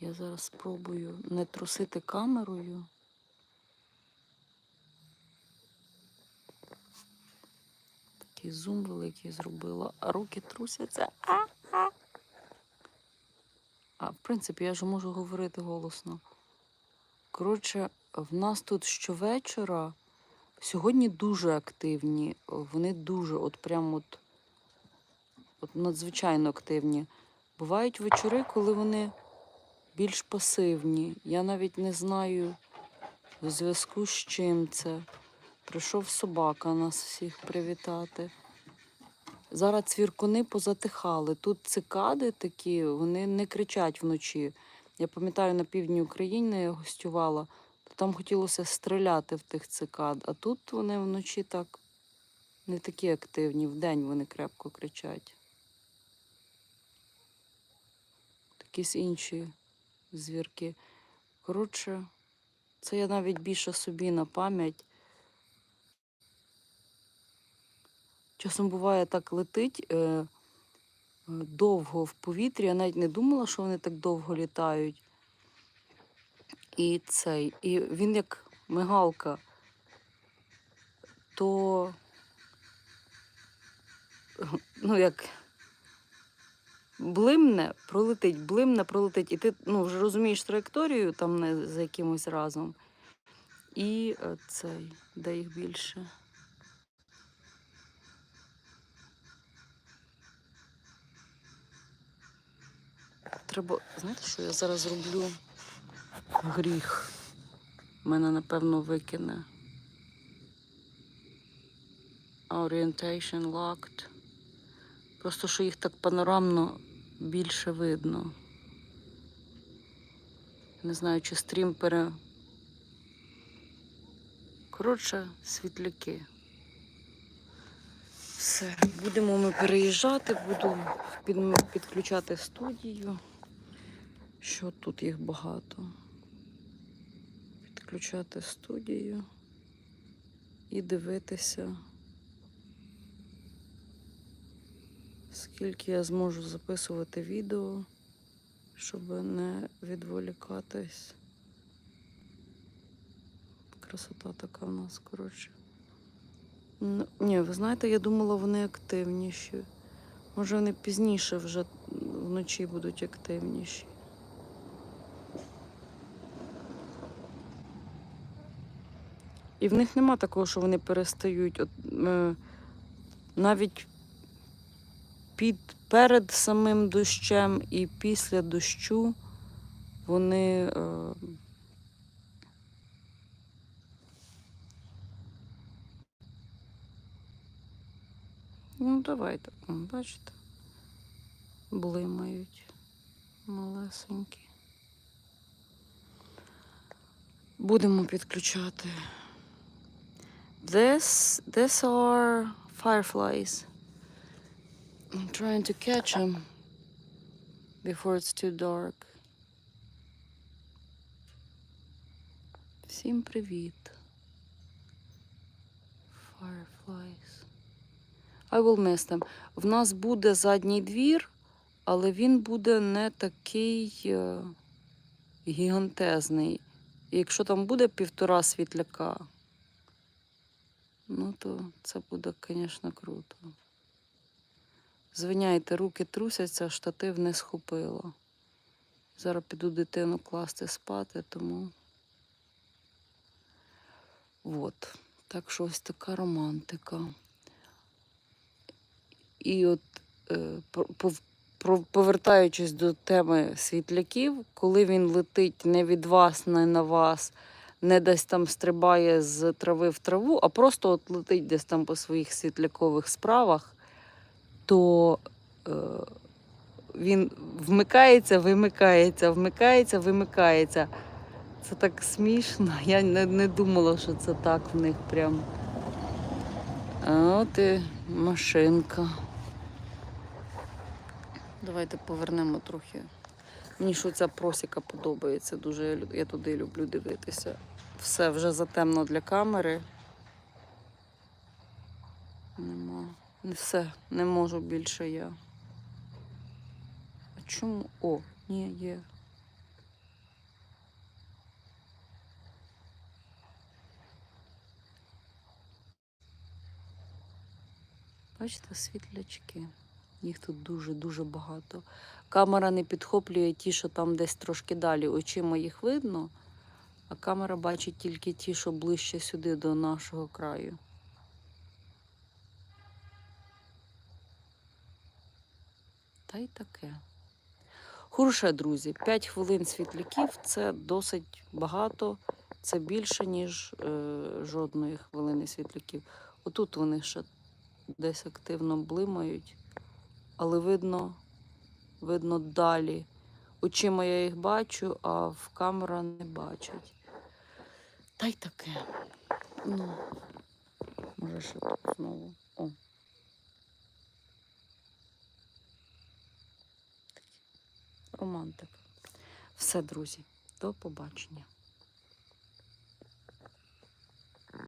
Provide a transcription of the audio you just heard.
Я зараз спробую не трусити камерою. Такий зум великий зробила, а руки трусяться. А, а. а в принципі, я ж можу говорити голосно. Коротше, в нас тут щовечора сьогодні дуже активні. Вони дуже, от прям от, от надзвичайно активні. Бувають вечори, коли вони більш пасивні. Я навіть не знаю в зв'язку з чим це. Прийшов собака нас всіх привітати. Зараз цвіркуни позатихали. Тут цикади такі, вони не кричать вночі. Я пам'ятаю, на півдні України я гостювала, то там хотілося стріляти в тих цикад, а тут вони вночі так не такі активні, вдень вони крепко кричать. Якісь інші звірки. Коротше, це я навіть більше собі на пам'ять. Часом буває так летить е, е, довго в повітрі. Я навіть не думала, що вони так довго літають. І цей, і він як мигалка, то ну як блимне, пролетить, блимне, пролетить. І ти ну, вже розумієш траєкторію там не за якимось разом. І е, цей, де їх більше. Треба, знаєте, що я зараз роблю гріх. Мене, напевно, викине. Orientation locked. Просто що їх так панорамно більше видно. Не знаю, чи стрім пере. Коротше, світляки. Все, будемо ми переїжджати, буду під- підключати студію. Що тут їх багато. Підключати студію і дивитися, скільки я зможу записувати відео, щоб не відволікатись. Красота така в нас, коротше. Ну, Ні, ви знаєте, я думала, вони активніші. Може, вони пізніше вже вночі будуть активніші. І в них нема такого, що вони перестають. От, е, навіть під, перед самим дощем і після дощу вони. Е, Ну, давайте, бачите, блимають малесенькі. Будемо підключати. This, this are fireflies. I'm trying to catch them before it's too dark. Всім привіт. Fireflies. I will miss them. В нас буде задній двір, але він буде не такий е, гігантезний. І якщо там буде півтора світляка, ну то це буде, звісно, круто. Звиняйте, руки трусяться, штатив не схопило. Зараз піду дитину класти спати, тому. От. Так що ось така романтика. І от е, повертаючись до теми світляків, коли він летить не від вас, не на вас, не десь там стрибає з трави в траву, а просто от летить десь там по своїх світлякових справах, то е, він вмикається, вимикається, вмикається, вимикається. Це так смішно. Я не, не думала, що це так в них прям. А от і машинка. Давайте повернемо трохи. Мені що ця просіка подобається дуже. Я, туди люблю дивитися. Все вже затемно для камери. все, не можу більше я. А чому? О, ні, є. Бачите, світлячки. Їх тут дуже-дуже багато. Камера не підхоплює ті, що там десь трошки далі. Очима їх видно, а камера бачить тільки ті, що ближче сюди, до нашого краю. Та й таке. Хороше, друзі, 5 хвилин світляків це досить багато. Це більше, ніж е, жодної хвилини світляків. Отут вони ще десь активно блимають, але видно, видно далі. Очима я їх бачу, а в камера не бачить. Та й таке. Ну, може, ще знову. О. Романтик. Все, друзі, до побачення.